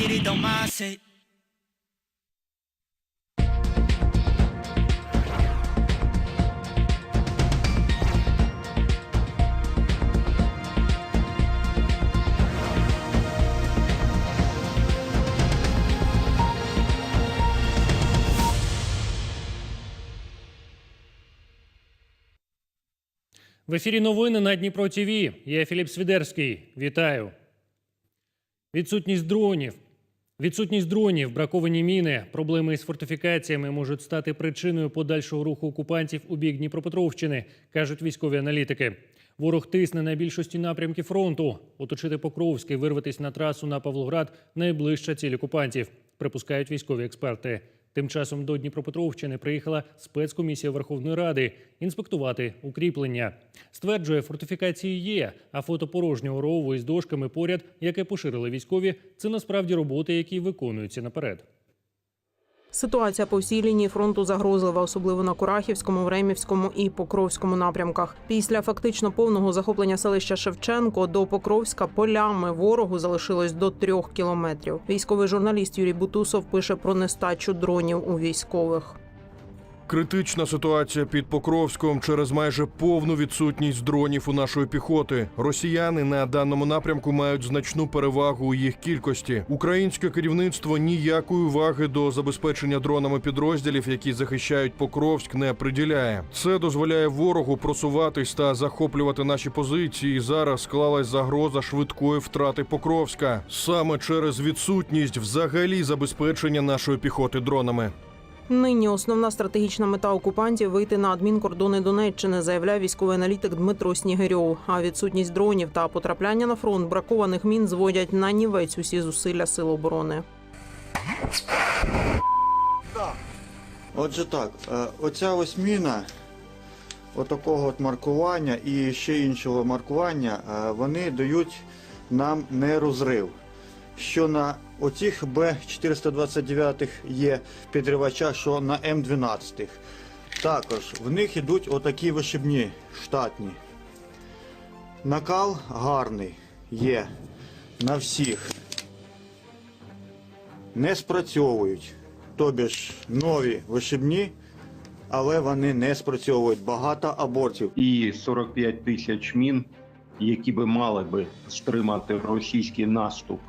get it. В ефірі новини на Дніпро ТВ. Я Філіп Свідерський. Вітаю. Відсутність дронів. Відсутність дронів, браковані міни, проблеми із фортифікаціями можуть стати причиною подальшого руху окупантів у бік Дніпропетровщини, кажуть військові аналітики. Ворог тисне на більшості напрямків фронту. Оточити Покровський, вирватися на трасу на Павлоград найближча ціль окупантів, припускають військові експерти. Тим часом до Дніпропетровщини приїхала спецкомісія Верховної Ради інспектувати укріплення. Стверджує, фортифікації є, а фото порожнього рову із дошками поряд, яке поширили військові, це насправді роботи, які виконуються наперед. Ситуація по всій лінії фронту загрозлива, особливо на Курахівському, Времівському і Покровському напрямках. Після фактично повного захоплення селища Шевченко до Покровська полями ворогу залишилось до трьох кілометрів. Військовий журналіст Юрій Бутусов пише про нестачу дронів у військових. Критична ситуація під Покровськом через майже повну відсутність дронів у нашої піхоти. Росіяни на даному напрямку мають значну перевагу у їх кількості. Українське керівництво ніякої уваги до забезпечення дронами підрозділів, які захищають Покровськ, не приділяє. Це дозволяє ворогу просуватись та захоплювати наші позиції. Зараз склалась загроза швидкої втрати Покровська саме через відсутність взагалі забезпечення нашої піхоти дронами. Нині основна стратегічна мета окупантів вийти на адмінкордони Донеччини, заявляє військовий аналітик Дмитро Снігирьов. А відсутність дронів та потрапляння на фронт бракованих мін зводять на нівець усі зусилля сил оборони. Отже, так, е, оця ось міна, отакого от маркування і ще іншого маркування, е, вони дають нам не розрив. Що на оцих Б429 є підривачах, що на М12. Також в них йдуть отакі вишибні штатні. Накал гарний є на всіх. Не спрацьовують. Тобі ж нові вишибні, але вони не спрацьовують. Багато абортів. і 45 тисяч мін, які би мали би стримати російський наступ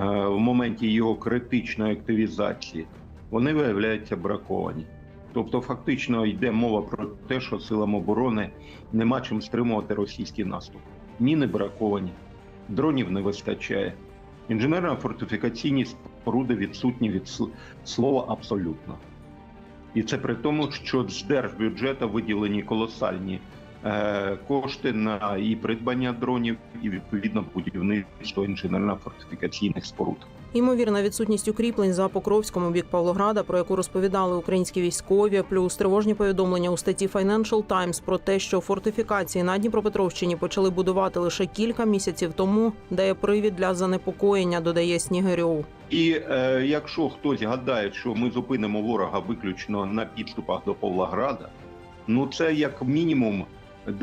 в моменті його критичної активізації, вони виявляються браковані. Тобто, фактично йде мова про те, що силам оборони нема чим стримувати російський наступ. Міни браковані, дронів не вистачає. Інженерно-фортифікаційні споруди відсутні від слова абсолютно. І це при тому, що з держбюджету виділені колосальні е, кошти на і придбання дронів, і відповідно будівництво інженерно-фортифікаційних споруд. Ймовірна відсутність укріплень за Покровському бік Павлограда, про яку розповідали українські військові, плюс тривожні повідомлення у статті Financial Times про те, що фортифікації на Дніпропетровщині почали будувати лише кілька місяців тому, дає привід для занепокоєння, додає Снігирьов. І е, якщо хтось гадає, що ми зупинимо ворога виключно на підступах до Павлограда, ну це як мінімум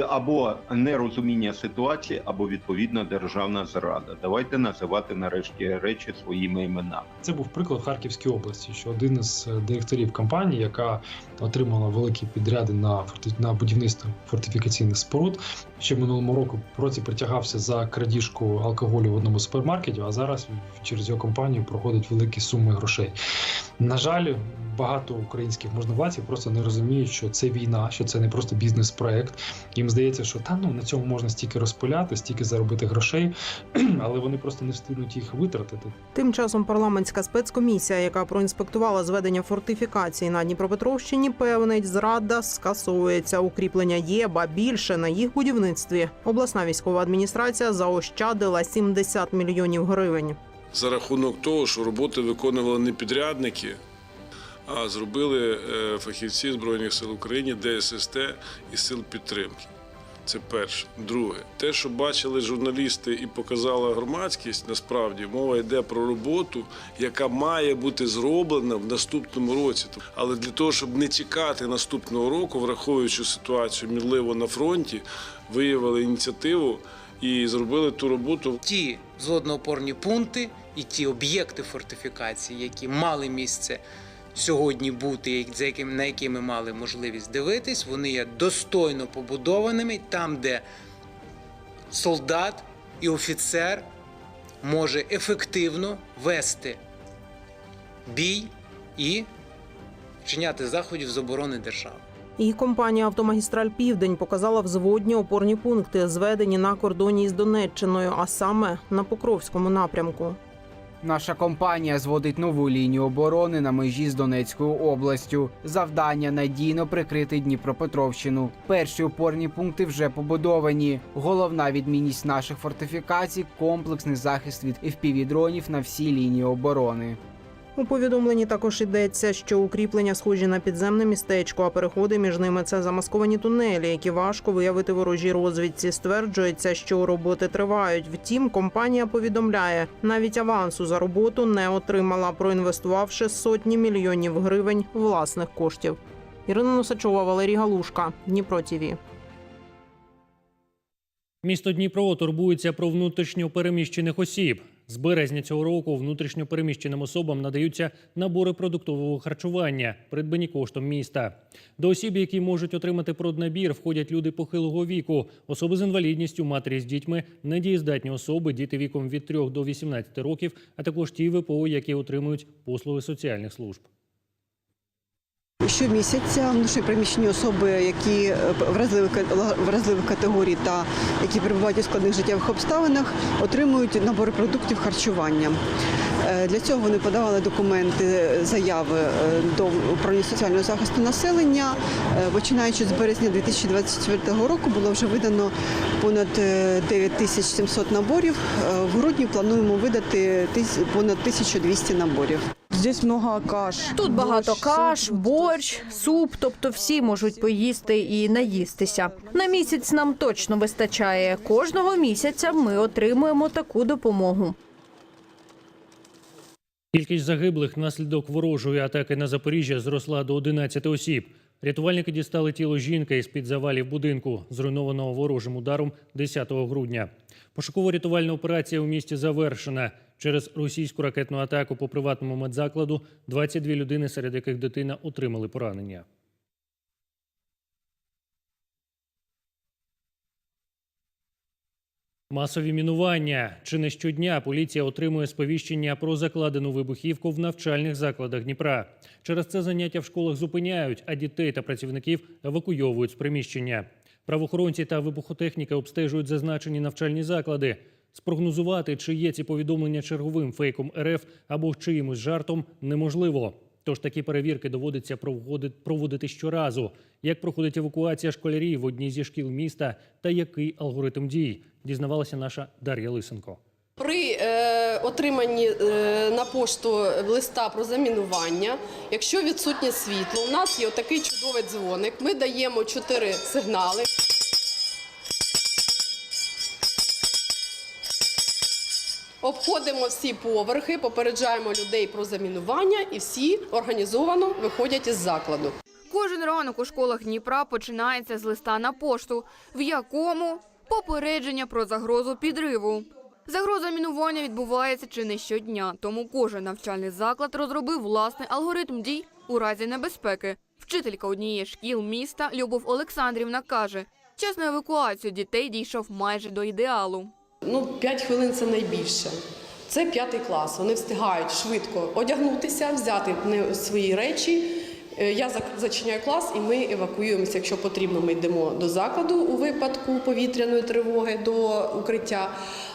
або нерозуміння ситуації, або відповідно державна зрада. Давайте називати нарешті речі своїми іменами. Це був приклад Харківській області, що один із е, директорів компанії, яка отримала великі підряди на на будівництво фортифікаційних споруд, ще минулому року році притягався за крадіжку алкоголю в одному з супермаркетів, а зараз через його компанію проходять великі суми грошей. На жаль, багато українських можновладців просто не розуміють, що це війна, що це не просто бізнес-проект. Їм здається, що та ну на цьому можна стільки розпиляти, стільки заробити грошей, але вони просто не встигнуть їх витратити. Тим часом парламентська спецкомісія, яка проінспектувала зведення фортифікацій на Дніпропетровщині, певнить, зрада скасовується. Укріплення є, ба більше на їх будівництві. Обласна військова адміністрація заощадила 70 мільйонів гривень. за рахунок того, що роботи виконували не підрядники, а зробили е, фахівці Збройних сил України, ДССТ і сил підтримки. Це перше. Друге, те, що бачили журналісти і показала громадськість, насправді мова йде про роботу, яка має бути зроблена в наступному році. Але для того, щоб не чекати наступного року, враховуючи ситуацію мінливо на фронті, виявили ініціативу і зробили ту роботу. ті злодноопорні пункти і ті об'єкти фортифікації, які мали місце сьогодні бути, за якими, на які ми мали можливість дивитись, вони є достойно побудованими там, де солдат і офіцер може ефективно вести бій і вчиняти заходів з оборони держави. І компанія Автомагістраль Південь показала взводні опорні пункти, зведені на кордоні із Донеччиною, а саме на Покровському напрямку. Наша компанія зводить нову лінію оборони на межі з Донецькою областю. Завдання надійно прикрити Дніпропетровщину. Перші опорні пункти вже побудовані. Головна відмінність наших фортифікацій комплексний захист від FPV-дронів на всій лінії оборони. У повідомленні також йдеться, що укріплення схожі на підземне містечко, а переходи між ними це замасковані тунелі, які важко виявити ворожій розвідці. Стверджується, що роботи тривають. Втім, компанія повідомляє, навіть авансу за роботу не отримала, проінвестувавши сотні мільйонів гривень власних коштів. Ірина Носачова, Валерій Галушка, Дніпро ТІВІ. Місто Дніпро турбується про внутрішньо переміщених осіб. З березня цього року внутрішньопереміщеним особам надаються набори продуктового харчування, придбані коштом міста. До осіб, які можуть отримати проднабір, входять люди похилого віку, особи з інвалідністю, матері з дітьми, недієздатні особи, діти віком від 3 до 18 років, а також ті ВПО, які отримують послуги соціальних служб. Щомісяця внутрішньопереміщені особи, які е, вразливих, категорій та які перебувають у складних життєвих обставинах, отримують набори продуктів харчування. Е, Для цього вони подавали документи, е, заяви до управління соціального захисту населення. Починаючи з березня 2024 року було вже видано понад е, 9700 наборів. В грудні плануємо видати понад 1200 наборів. Здесь много каш. Тут багато каш, борщ, суп, тобто всі можуть поїсти і наїстися. На місяць нам точно вистачає. Кожного місяця ми отримуємо таку допомогу. Кількість загиблих внаслідок ворожої атаки на Запоріжжя зросла до 11 осіб. Рятувальники дістали тіло жінки із під завалів будинку, зруйнованого ворожим ударом 10 грудня. Пошуково-рятувальна операція у місті завершена. Через російську ракетну атаку по приватному медзакладу 22 людини, серед яких дитина, отримали поранення. Масові мінування. Чи не щодня поліція отримує сповіщення про закладену вибухівку в навчальних закладах Дніпра. Через це заняття в школах зупиняють, а дітей та працівників евакуйовують з приміщення. Правоохоронці та вибухотехніки обстежують зазначені навчальні заклади. Спрогнозувати, чи є ці повідомлення черговим фейком РФ або чиїмось жартом, неможливо. Тож такі перевірки доводиться проводити, щоразу. Як проходить евакуація школярів в одній зі шкіл міста та який алгоритм дій, дізнавалася наша Дар'я Лисенко. При е, отриманні е, на пошту листа про замінування, якщо відсутнє світло, у нас є такий чудовий дзвоник. Ми даємо чотири сигнали. Обходимо всі поверхи, попереджаємо людей про замінування, і всі організовано виходять із закладу. Кожен ранок у школах Дніпра починається з листа на пошту, в якому попередження про загрозу підриву. Загроза мінування відбувається чи не щодня, тому кожен навчальний заклад розробив власний алгоритм дій у разі небезпеки. Вчителька однієї шкіл міста Любов Олександрівна каже, час на евакуацію дітей дійшов майже до ідеалу. Ну, 5 хвилин це найбільше. Це п'ятий клас. Вони встигають швидко одягнутися, взяти свої речі. Е, Я зачиняю клас, і ми евакуюємося. Якщо потрібно, ми йдемо до закладу у випадку повітряної тривоги до укриття.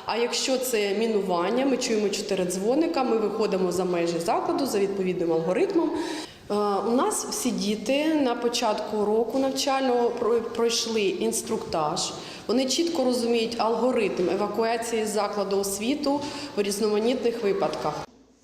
А якщо це мінування, ми чуємо чотири дзвоника. Ми виходимо за межі закладу за відповідним алгоритмом. Е, У нас всі діти на початку року навчального про- пройшли інструктаж. Вони чітко розуміють алгоритм евакуації з закладу освіту в різноманітних випадках.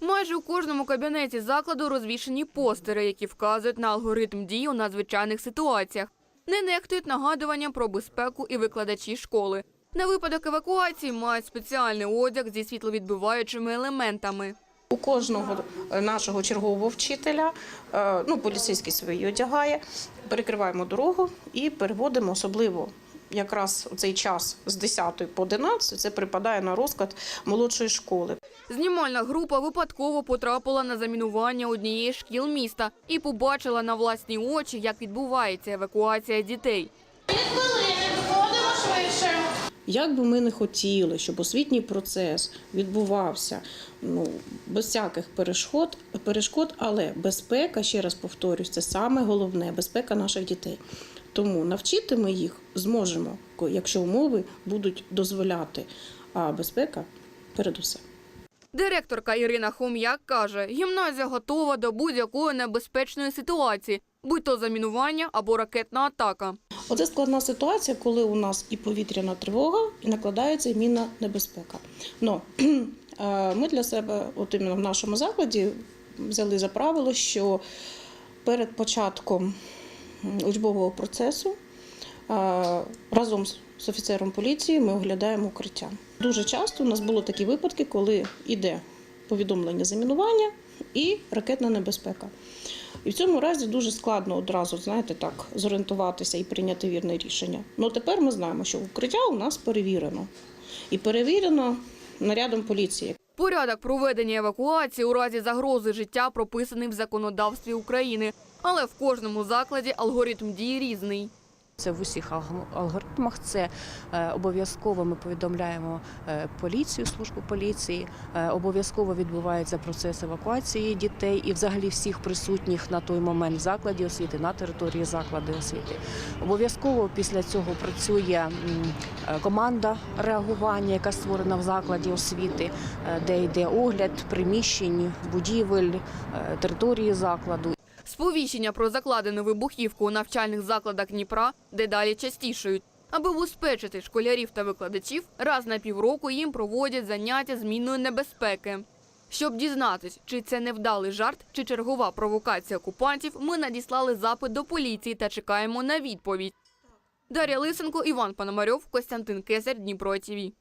Майже у кожному кабінеті закладу розвішені постери, які вказують на алгоритм дій у надзвичайних ситуаціях. Не нехтують нагадуванням про безпеку і викладачі школи. На випадок евакуації мають спеціальний одяг зі світловідбиваючими елементами. У кожного нашого чергового вчителя, е, ну, поліцейський свої одягає, перекриваємо дорогу і переводимо особливо якраз у цей час з 10 по 11 це припадає на розклад молодшої школи. Знімальна група випадково потрапила на замінування однієї шкіл міста і побачила на власні очі, як відбувається евакуація дітей. Як би ми не хотіли, щоб освітній процес відбувався ну, без всяких перешкод, перешкод, але безпека, ще раз повторюсь, це саме головне безпека наших дітей. Тому навчити ми їх зможемо, якщо умови будуть дозволяти, а безпека передусім. Директорка Ірина Хом'як каже, гімназія готова до будь-якої небезпечної ситуації, будь то замінування або ракетна атака. Оце складна ситуація, коли у нас і повітряна тривога, і накладається мінна небезпека. Но е, ми для себе, от іменно в нашому закладі, взяли за правило, що перед початком учбового процесу разом з офіцером поліції ми оглядаємо укриття. Дуже часто у нас було такі випадки, коли йде повідомлення замінування і ракетна небезпека. І в цьому разі дуже складно одразу, знаєте, так зорієнтуватися і прийняти вірне рішення. Ну тепер ми знаємо, що укриття у нас перевірено. І перевірено нарядом поліції. Порядок проведення евакуації у разі загрози життя прописаний в законодавстві України, але в кожному закладі алгоритм дії різний. Це в усіх алгоритмах. Це е, обов'язково ми повідомляємо е, поліцію, службу поліції. е, Обов'язково відбувається процес евакуації дітей і взагалі всіх присутніх на той момент в закладі освіти, на території закладу освіти. Обов'язково після цього працює команда реагування, яка створена в закладі освіти, де йде огляд приміщень, будівель, території закладу. Сповіщення про закладену вибухівку у навчальних закладах Дніпра дедалі частішають. Аби убезпечити школярів та викладачів, раз на півроку їм проводять заняття змінної небезпеки. Щоб дізнатись, чи це невдалий жарт, чи чергова провокація окупантів, ми надіслали запит до поліції та чекаємо на відповідь. Дар'я Лисенко, Іван Пономарьов, Костянтин Кесар, Дніпро ТІВІ.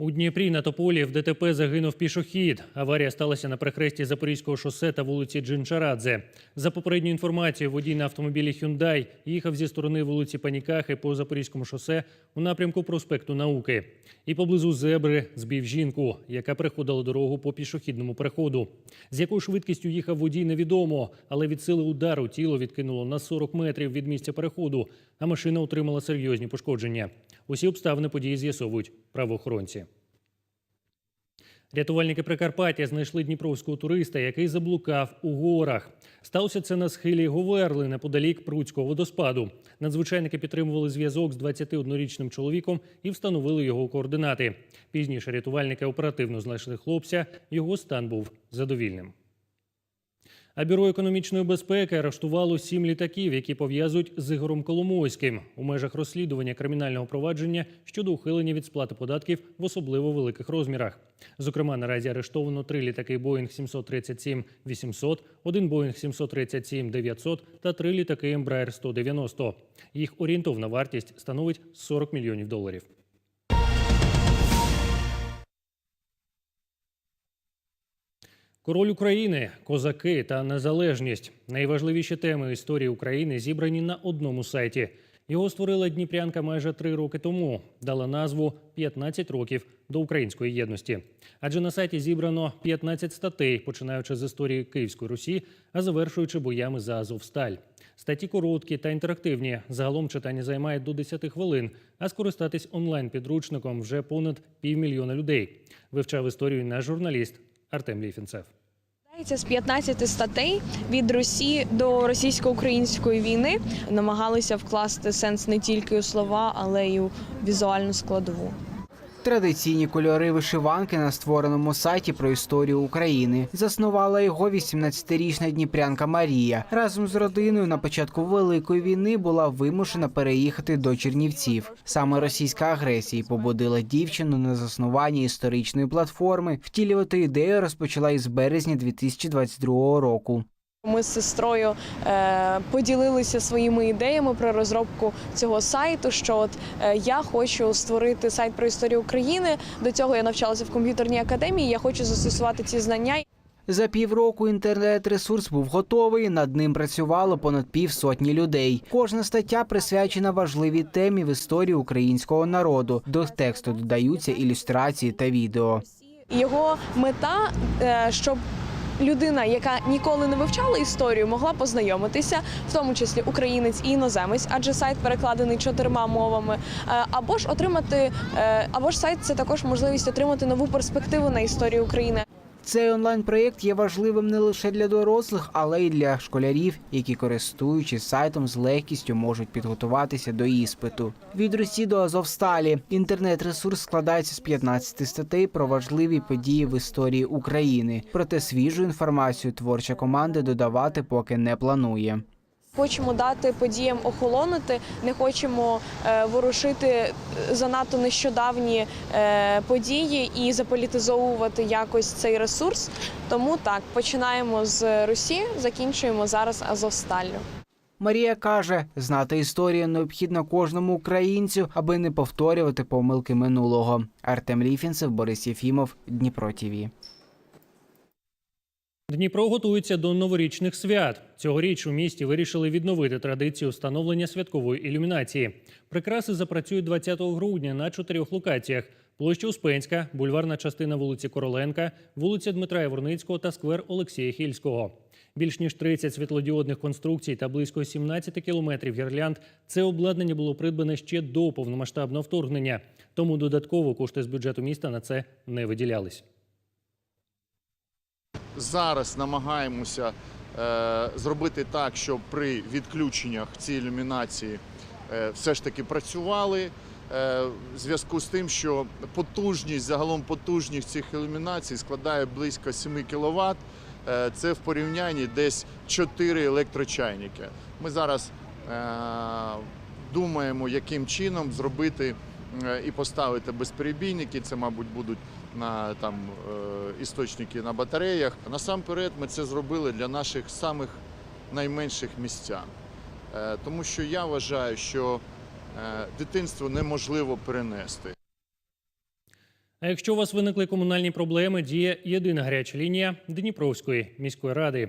У Дніпрі на Тополі в ДТП загинув пішохід. Аварія сталася на перехресті Запорізького шосе та вулиці Джинчарадзе. За попередньою інформацією, водій на автомобілі Hyundai їхав зі сторони вулиці Панікахи по Запорізькому шосе у напрямку проспекту Науки. І поблизу зебри збив жінку, яка переходила дорогу по пішохідному переходу. З якою швидкістю їхав водій, невідомо, але від сили удару тіло відкинуло на 40 метрів від місця переходу, а машина отримала серйозні пошкодження. Усі обставини події з'ясовують правоохоронці. Рятувальники Прикарпаття знайшли дніпровського туриста, який заблукав у горах. Сталося це на схилі Говерли неподалік Пруцького водоспаду. Надзвичайники підтримували зв'язок з 21-річним чоловіком і встановили його координати. Пізніше рятувальники оперативно знайшли хлопця. Його стан був задовільним. А бюро економічної безпеки арештувало сім літаків, які пов'язують з Ігорем Коломойським у межах розслідування кримінального провадження щодо ухилення від сплати податків в особливо великих розмірах. Зокрема, наразі арештовано три літаки Boeing 737-800, один Boeing 737-900 та три літаки Embraer 190. Їх орієнтовна вартість становить 40 мільйонів доларів. Король України, козаки та незалежність найважливіші теми історії України зібрані на одному сайті. Його створила Дніпрянка майже три роки тому. Дала назву «15 років до української єдності. Адже на сайті зібрано 15 статей, починаючи з історії Київської Русі, а завершуючи боями за Азовсталь. Статті короткі та інтерактивні. Загалом читання займає до 10 хвилин, а скористатись онлайн-підручником вже понад півмільйона людей. Вивчав історію наш журналіст Артем Ліфінцев. З 15 статей від Росії до російсько-української війни. Намагалися вкласти сенс не тільки у слова, але й у візуальну складову. Традиційні кольори вишиванки на створеному сайті про історію України заснувала його 18-річна дніпрянка Марія. Разом з родиною на початку великої війни була вимушена переїхати до Чернівців. Саме російська агресія побудила дівчину на заснуванні історичної платформи. Втілювати ідею розпочала із березня 2022 року. Ми з сестрою е, поділилися своїми ідеями про розробку цього сайту. Що от е, я хочу створити сайт про історію України. До цього я навчалася в комп'ютерній академії. Я хочу застосувати ці знання. За півроку інтернет-ресурс був готовий. Над ним працювало понад півсотні людей. Кожна стаття присвячена важливій темі в історії українського народу. До тексту додаються ілюстрації та відео. Його мета, е, щоб людина, яка ніколи не вивчала історію, могла познайомитися, в тому числі українець і іноземець, адже сайт перекладений чотирма мовами. Е, Або ж отримати, е, або ж сайт це також можливість отримати нову перспективу на історію України. Цей онлайн-проєкт є важливим не лише для дорослих, але й для школярів, які, користуючись сайтом, з легкістю можуть підготуватися до іспиту. Від Росії до Азовсталі інтернет-ресурс складається з 15 статей про важливі події в історії України. Проте свіжу інформацію творча команда додавати поки не планує. Хочемо дати подіям охолонути, не хочемо е, ворушити е, занадто нещодавні е, події і заполітизовувати якось цей ресурс. Тому так починаємо з Росії, закінчуємо зараз Азовсталлю. Марія каже, знати історію необхідно кожному українцю, аби не повторювати помилки минулого. Артем Ліфінцев, Борис Єфімов, Дніпро ТІВІ. Дніпро готується до новорічних свят. Цьогоріч у місті вирішили відновити традицію встановлення святкової ілюмінації. Прикраси запрацюють 20 грудня на чотирьох локаціях: площа Успенська, бульварна частина вулиці Короленка, вулиця Дмитра Яворницького та сквер Олексія Хільського. Більш ніж 30 світлодіодних конструкцій та близько 17 кілометрів гірлянд. Це обладнання було придбане ще до повномасштабного вторгнення. Тому додатково кошти з бюджету міста на це не виділялись. Зараз намагаємося е, зробити так, щоб при відключеннях ці ілюмінації е, все ж таки працювали. Е, в зв'язку з тим, що потужність, загалом потужність цих ілюмінацій складає близько 7 кВт. Це в порівнянні десь 4 електрочайники. Ми зараз думаємо, яким чином зробити і поставити безперебійники. Це, мабуть, будуть на там е, істочники на батареях. Насамперед, ми це зробили для наших самих найменших містян, Е, тому що я вважаю, що е, дитинство неможливо перенести. А якщо у вас виникли комунальні проблеми, діє єдина гаряча лінія Дніпровської міської ради.